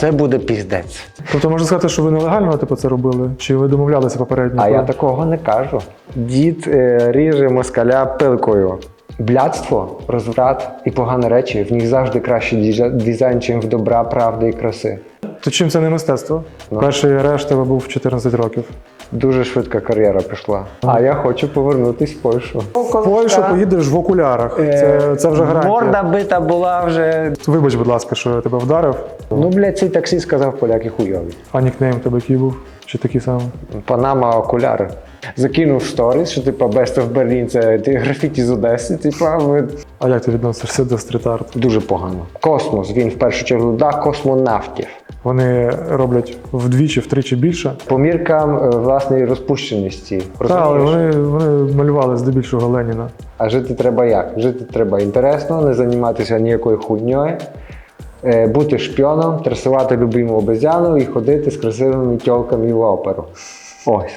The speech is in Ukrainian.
це буде піздець. Тобто можна сказати, що ви нелегально типу, це робили? Чи ви домовлялися попередньо? А я такого не кажу. Дід е, ріже москаля пилкою. Блядство, розврат і погані речі в них завжди кращий дизайн, чим в добра, правди і краси. То чим це не мистецтво? Ну. Перший арешт тебе був в 14 років. Дуже швидка кар'єра пішла. А я хочу повернутись в Польщу. В Польщу поїдеш в окулярах. Це, це вже гарантія. Е, Морда бита була вже. Вибач, будь ласка, що я тебе вдарив. Ну, блядь, цей таксі сказав поляки хуйові. А нікнейм тебе який був? Чи такий самий? Панама окуляри. Закинув сторіс, що типа Best of Berlin це ти графіті з Одеси. Типа ви А як ти відносишся до стріт-арту? дуже погано. Космос, він в першу чергу да космонавтів. Вони роблять вдвічі, втричі більше. По міркам е, власної розпущеності. Так, але вони, вони малювали здебільшого Леніна. А жити треба як? Жити треба інтересно, не займатися ніякою хуйньою, е, бути шпіоном, трасувати любиму обезьяну і ходити з красивими тьолками в оперу. Ось.